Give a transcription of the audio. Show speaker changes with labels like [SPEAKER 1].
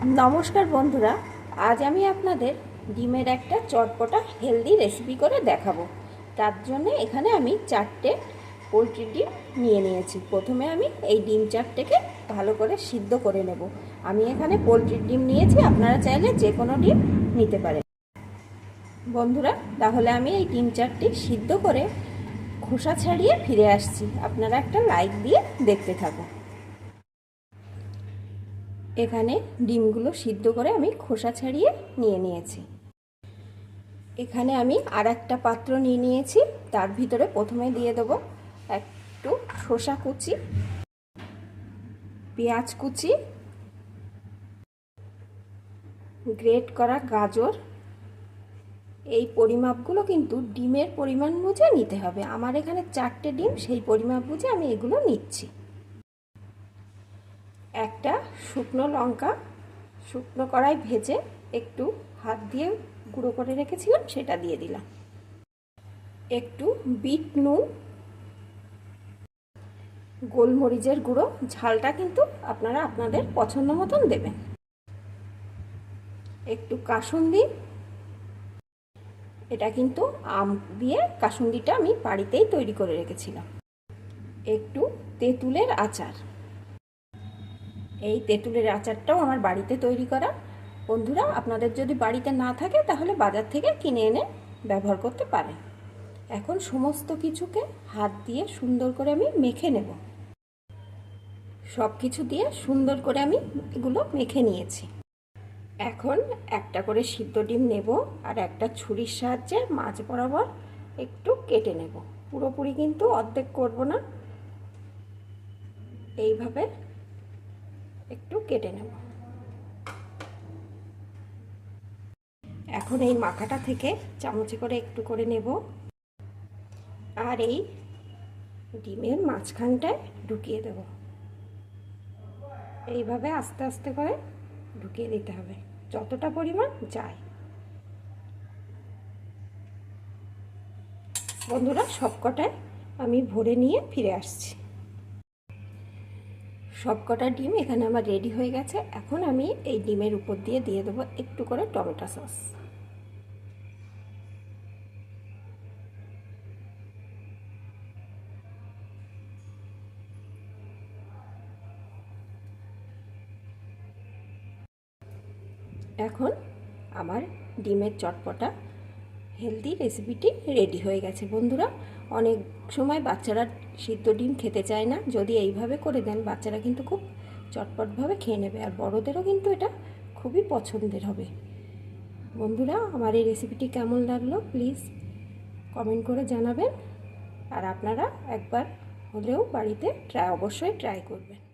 [SPEAKER 1] নমস্কার বন্ধুরা, আজ আমি আপনাদের ডিমের একটা চটপটা হেলদি রেসিপি করে দেখাবো। তার জন্য এখানে আমি চারটে পোলট্রি ডিম নিয়ে নিয়েছি। প্রথমে আমি এই ডিম চারটেকে ভালো করে সিদ্ধ করে নেব। আমি এখানে পোলট্রির ডিম নিয়েছি, আপনারা চাইলে যে কোনো ডিম নিতে পারেন। বন্ধুরা, তাহলে আমি এই ডিম চারটি সিদ্ধ করে খোসা ছাড়িয়ে ফিরে আসছি। আপনারা একটা লাইক দিয়ে দেখতে থাকুন। এখানে ডিমগুলো সিদ্ধ করে আমি খোসা ছাড়িয়ে নিয়ে নিয়েছি। এখানে আমি আর একটা পাত্র নিয়ে নিয়েছি, তার ভিতরে প্রথমে দিয়ে দেবো একটু শসা কুচি, পেঁয়াজ কুচি, গ্রেট করা গাজর। এই পরিমাপগুলো কিন্তু ডিমের পরিমাণ বুঝে নিতে হবে। আমার এখানে চারটে ডিম, সেই পরিমাপ বুঝে আমি এগুলো নিচ্ছি। একটা শুকনো লঙ্কা শুকনো কড়াই ভেজে একটু হাত দিয়ে গুঁড়ো করে রেখেছিলাম, সেটা দিয়ে দিলাম। একটু বিট নুন, গোলমরিচের গুঁড়ো, ঝালটা কিন্তু আপনারা আপনাদের পছন্দ মতন দেবেন। একটু কাসুন্দি, এটা কিন্তু আম দিয়ে কাসুন্দিটা আমি বাড়িতেই তৈরি করে রেখেছিলাম। একটু তেঁতুলের আচার। এই তেঁতুলের আচারটাও আমার বাড়িতে তৈরি করা। বন্ধুরা, আপনাদের যদি বাড়িতে না থাকে, তাহলে বাজার থেকে কিনে এনে ব্যবহার করতে পারেন। এখন সমস্ত কিছুকে হাত দিয়ে সুন্দর করে আমি মেখে নেব। সব কিছু দিয়ে সুন্দর করে আমি এগুলো মেখে নিয়েছি। এখন একটা করে সিদ্ধ ডিম নেব আর একটা ছুরির সাহায্যে মাছ বরাবর একটু কেটে নেব। পুরোপুরি কিন্তু অর্ধেক করব না। এইভাবে একটু কেটে নেব। এখন এই মাখাটা থেকে চামচে করে একটু করে নেব। আর এই ডিমের মাঝখানটায় ঢুকিয়ে দেব। এইভাবে আস্তে আস্তে করে ঢুকিয়ে দিতে হবে, যতটা পরিমাণ যায়। বন্ধুরা সবকটায় আমি ভরে নিয়ে ফিরে আসছি। সবকটা ডিম এখানে আমার রেডি হয়ে গেছে। এখন আমি এই ডিমের উপর দিয়ে দিয়ে দেবো একটু করে টমেটো সস। এখন আমার ডিমের চটপটা হেলদি রেসিপিটি রেডি হয়ে গেছে, বন্ধুরা। অনেক সময় বাচ্চারা সিদ্ধ ডিম খেতে চায় না। যদি এইভাবে করে দেন, বাচ্চারা কিন্তু খুব চটপটভাবে খেয়ে নেবে। আর বড়োদেরও কিন্তু এটা খুবই পছন্দের হবে। বন্ধুরা, আমার এই রেসিপিটি কেমন লাগল? প্লিজ কমেন্ট করে জানাবেন। আর আপনারা একবার হলেও বাড়িতে ট্রাই অবশ্যই ট্রাই করবেন।